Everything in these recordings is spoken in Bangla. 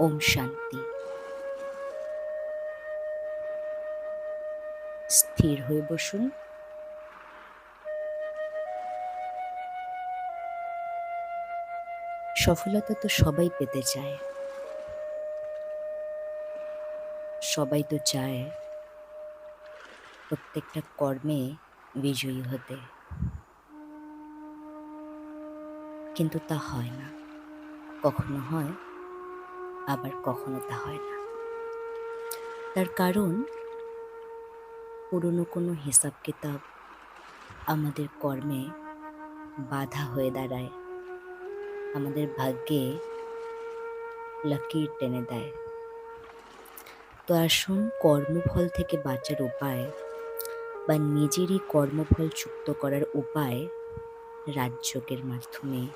ওম শান্তি। স্থির হয়ে বসুন। সফলতা তো সবাই পেতে চায়। সবাই তো চায় প্রত্যেকটা কর্মে বিজয়ী হতে। কিন্তু তা হয় না। কখনো হয় আবার কখনো তা হয় না। তার কারণ, পুরনো কোনো হিসাব কিতাব আমাদের কর্মে বাধা হয়ে দাঁড়ায়, আমাদের ভাগ্যে লাকির টেনে দেয়। তো আসুন কর্মফল থেকে বাঁচার উপায় বা নিজেরই কর্মফল যুক্ত করার উপায় রাজযোগের মাধ্যমে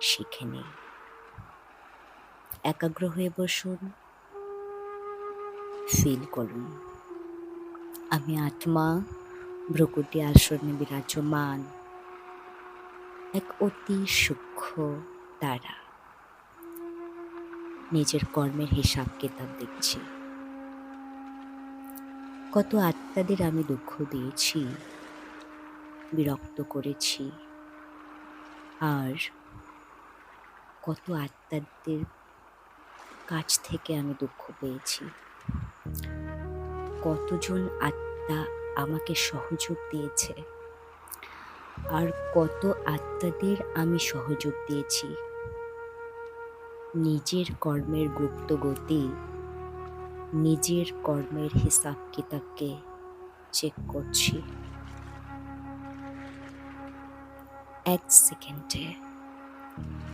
শিখে নিই। একাগ্র হয়ে বসুন। ফিল করুন। আমি আত্মা, ভ্রকুটি আসনে বিরাজমান। এক অতি সূক্ষ্ম তারা। নিজের কর্মের হিসাব কিতাব দেখছি। কত আত্মাদের আমি দুঃখ দিয়েছি, বিরক্ত করেছি। আর কত আত্মাদের কাছ থেকে আমি দুঃখ পেয়েছি। কতজন আত্মা আমাকে সহযোগ দিয়েছে? আর কত আত্মাদের আমি সহযোগ দিয়েছি? নিজের কর্মের গুপ্ত গতি, নিজের কর্মের হিসাব কিতাবকে চেক করছি। এক সেকেন্ডে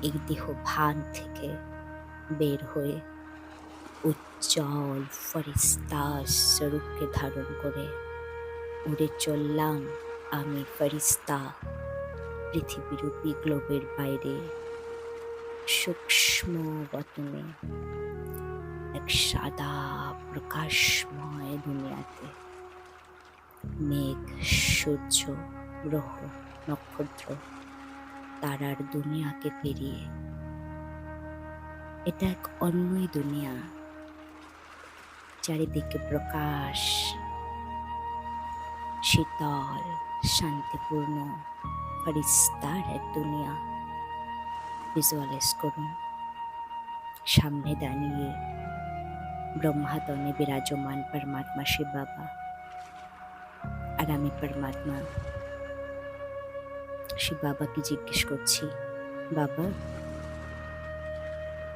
এই দেহ ভান থেকে বের হয়ে উজ্জ্বল ফরিস্তার স্বরূপকে ধারণ করে উড়ে চললাম আমি ফরিস্তা, পৃথিবীরূপী গ্লোবের বাইরে, সূক্ষ্ম বতনে, এক সাদা প্রকাশময় দুনিয়াতে। মেঘ, সূর্য, গ্রহ, নক্ষত্র, তারার দুনিয়াকে পেরিয়ে এটা এক অন্যই দুনিয়া। চারিদিকে প্রকাশ, শীতল, শান্তিপূর্ণ, ফরিস্তার এক দুনিয়া। ভিজুয়ালাইজ করুন। সামনে দাঁড়িয়ে ব্রহ্মাতনে বিরাজমান পরমাত্মা শিব বাবা। আর আমি পরমাত্মা। শিব বাবাকে জিজ্ঞেস করছি, বাবা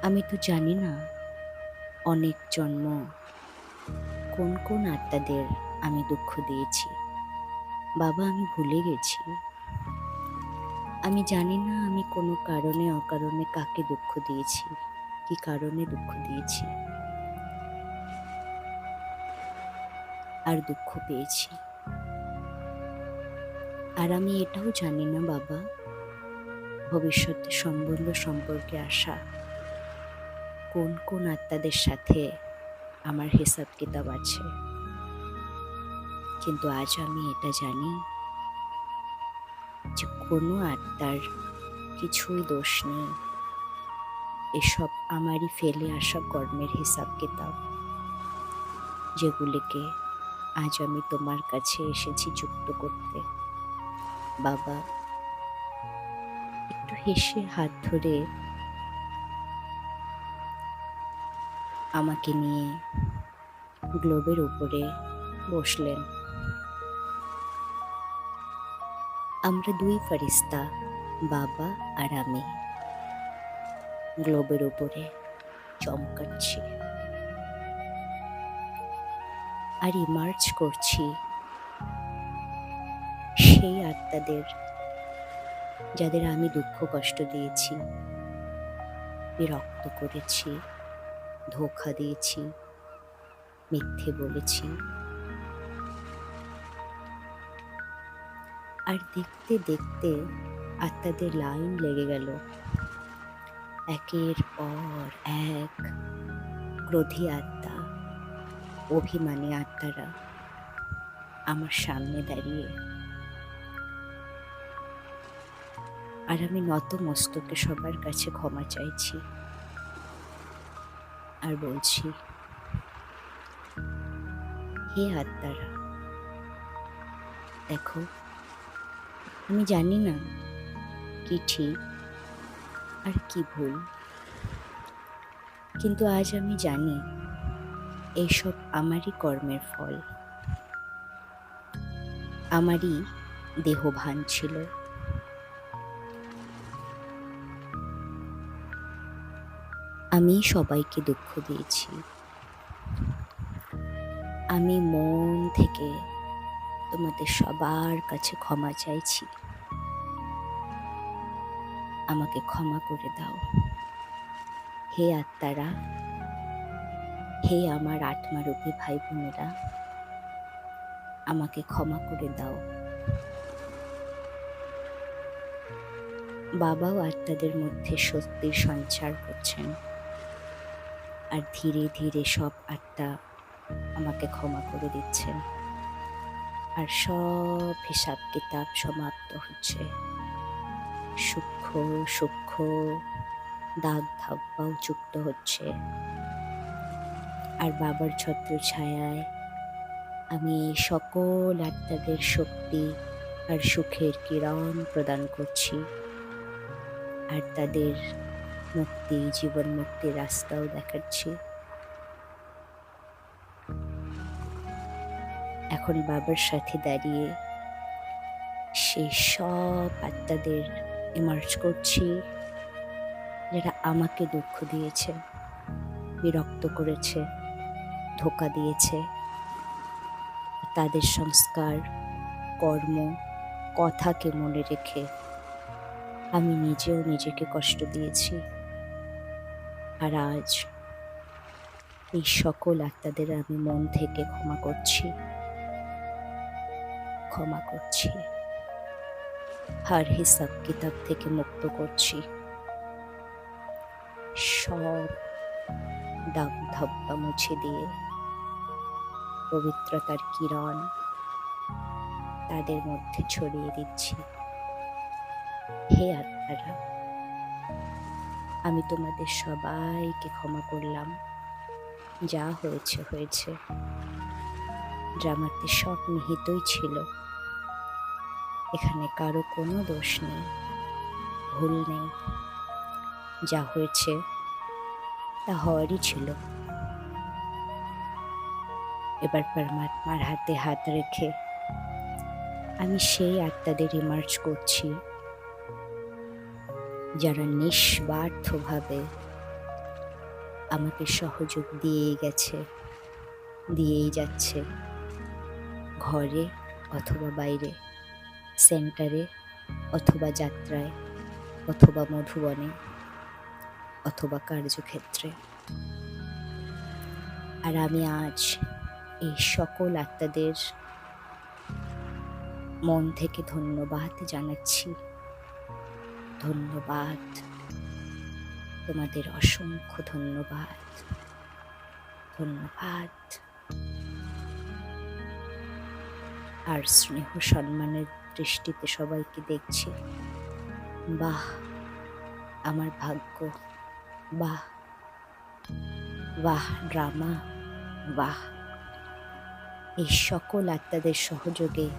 আমি তো জানি না অনেক জন্ম কোন কোন আত্মাদের আমি দুঃখ দিয়েছি। বাবা, আমি ভুলে গেছি। আমি জানি না আমি কোনো কারণে, অকারণে কাকে দুঃখ দিয়েছি, কি কারণে দুঃখ দিয়েছি। আর দুঃখ পেয়েছি। আর আমি এটাও জানি না বাবা ভবিষ্যতে সম্বন্ধ সম্পর্কে আসা কোন কোন আত্মাদের সাথে আমার হিসাব কিতাব আছে? কিন্তু আজ আমি এটা জানি যে কোনো আত্মার কিছুই দোষ নেই। এসব আমারই ফেলে আসা কর্মের হিসাব কিতাব, যেগুলিকে আজ আমি তোমার কাছে এসেছি যুক্ত করতে। বাবা, একটু হেসে হাত ধরে আমাকে নিয়ে গ্লোবের উপরে বসলেন। আমরা দুই ফারিস্তা বাবা আর আমি, গ্লোবের উপরে চমকাচ্ছি। আর ইমার্জ করছি। সেই আত্মাদের যাদের আমি দুঃখ কষ্ট দিয়েছি, বিরক্ত করেছি। ধোকা দিয়েছি, মিথ্যে বলেছি। আর দেখতে দেখতে আত্মাদের লাইন লেগে গেল। একের পর এক ক্রোধী আত্মা, অভিমানী আত্মারা আমার সামনে দাঁড়িয়ে। আর আমি নত মস্তকে সবার কাছে ক্ষমা চাইছি। আর বলছি, হে আত্মারা, দেখো, আমি জানি না কি ঠিক আর কি ভুল, কিন্তু আজ আমি জানি এইসব আমারই কর্মের ফল। আমারই দেহভান ছিল। আমি সবাইকে দুঃখ দিয়েছি। আমি মন থেকে তোমাদের সবার কাছে ক্ষমা চাইছি। আমাকে ক্ষমা করে দাও। হে আত্মারা, হে আমার আত্মারূপী ভাই বোনেরা আমাকে ক্ষমা করে দাও। বাবাও আত্মাদের মধ্যে সত্যির সঞ্চার করছেন। আর ধীরে ধীরে সব আত্মা আমাকে ক্ষমা করে দিচ্ছেন আর সব হিসাব কিতাব সমাপ্ত হচ্ছে। সূক্ষ্ম সূক্ষ্ম দাগ ধাব্বাও যুক্ত হচ্ছে। আর বাবার ছত্র ছায়ায় আমি সকল আত্মাদের শক্তি আর সুখের কিরণ প্রদান করছি। আর তাদের মুক্তি, জীবন মুক্তির রাস্তাও দেখাচ্ছি। এখন বাবার সাথে দাঁড়িয়ে সেই সব আত্মাদের ইমার্জ করছি, যারা আমাকে দুঃখ দিয়েছে, বিরক্ত করেছে, ধোকা দিয়েছে। তাদের সংস্কার, কর্ম, কথাকে মনে রেখে আমি নিজেও নিজেকে কষ্ট দিয়েছি। আর আজ এই সকল আত্মাদের আমি মন থেকে ক্ষমা করছি। ক্ষমা করছি। হার হিসাব কিতাব থেকে মুক্ত করছি। সব দাগ ধাব্বা মুছে দিয়ে পবিত্রতার কিরণ তাদের মধ্যে ছড়িয়ে দিচ্ছি। হে আত্মারা আমি তোমাদের সবাইকে ক্ষমা করলাম। যা হয়েছে হয়েছে। ড্রামাতে সব নিহিতই ছিল। এখানে কারও কোনো দোষ নেই, ভুল নেই। যা হয়েছে, তা হওয়ারই ছিল। এবার পরমাত্মার হাতে হাত রেখে আমি সেই আত্মাদের ইমার্জ করছি। যারা নিঃস্বার্থভাবে আমাকে সহযোগ দিয়েই গেছে, দিয়েই যাচ্ছে। ঘরে অথবা বাইরে, সেন্টারে অথবা যাত্রায়, অথবা মধুবনে, অথবা কার্যক্ষেত্রে। আর আমি আজ এই সকল আত্মাদের মন থেকে ধন্যবাদ জানাচ্ছি। ধন্যবাদ। তোমাদের অসংখ্য ধন্যবাদ। ধন্যবাদ। আর স্নেহ সম্মানের দৃষ্টিতে সবাইকে দেখছি। বাহ, আমার ভাগ্য। বাহ বাহ, ড্রামা। বাহ, এই সকল আত্মাদের সহযোগে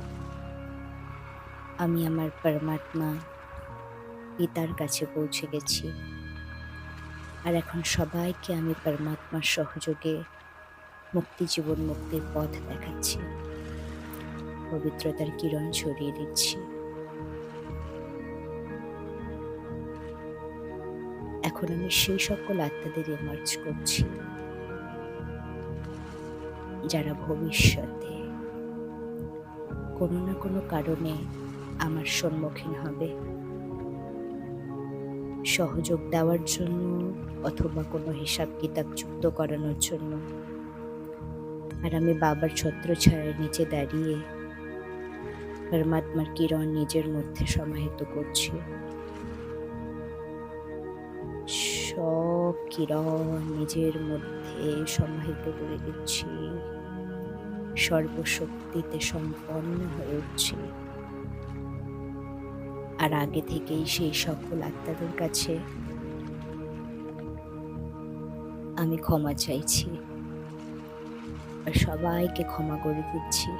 আমি আমার পরমাত্মা পিতার কাছে পৌঁছে গেছি। আর এখন সবাইকে আমি পরমাত্মার সহযোগে মুক্তি জীবন মুক্তির পথ দেখাচ্ছি। পবিত্রতার কিরণ ছড়িয়ে দিচ্ছি। এখন আমি সেই সকল আত্মাদের এমার্জ করছি। যারা ভবিষ্যতে কোনো না কোনো কারণে আমার সম্মুখীন হবে। সহযোগ দেওয়ার জন্য অথবা কোনো হিসাব কিতাব যুক্ত করানোর জন্য। আর আমি বাবার ছত্রছায়ার নিচে দাঁড়িয়ে পরমাত্মার কিরণ নিজের মধ্যে সমাহিত করছি। সব কিরণ নিজের মধ্যে সমাহিত করে দিচ্ছি। সর্বশক্তিতে সম্পন্ন হয়ে উঠছি। আর আগে থেকেই সেই সকল আত্মাদের কাছে। আমি ক্ষমা চাইছি। আর সবাইকে ক্ষমা করে দিচ্ছি।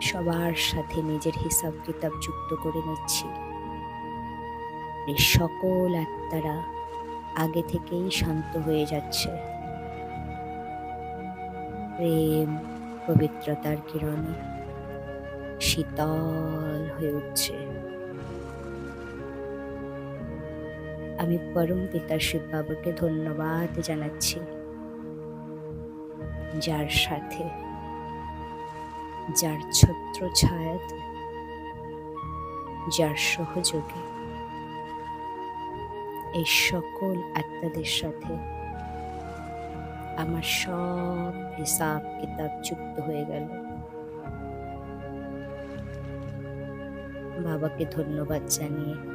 সবার সাথে নিজের হিসাব কিতাব যুক্ত করে নিচ্ছি। এই সকল আত্মারা আগে থেকেই শান্ত হয়ে যাচ্ছে। প্রেম, পবিত্রতার কিরণে। শীতল হয়ে উঠছে। আমি পরম পিতা শিব বাবাকে ধন্যবাদ জানাচ্ছি, যার সাথে, যার ছত্র ছায়াতে, যার সহযোগে এই সকল আত্মাদের সাথে আমার সব হিসাব কিতাব যুক্ত হয়ে গেল। বাবাকে ধন্যবাদ জানিয়ে।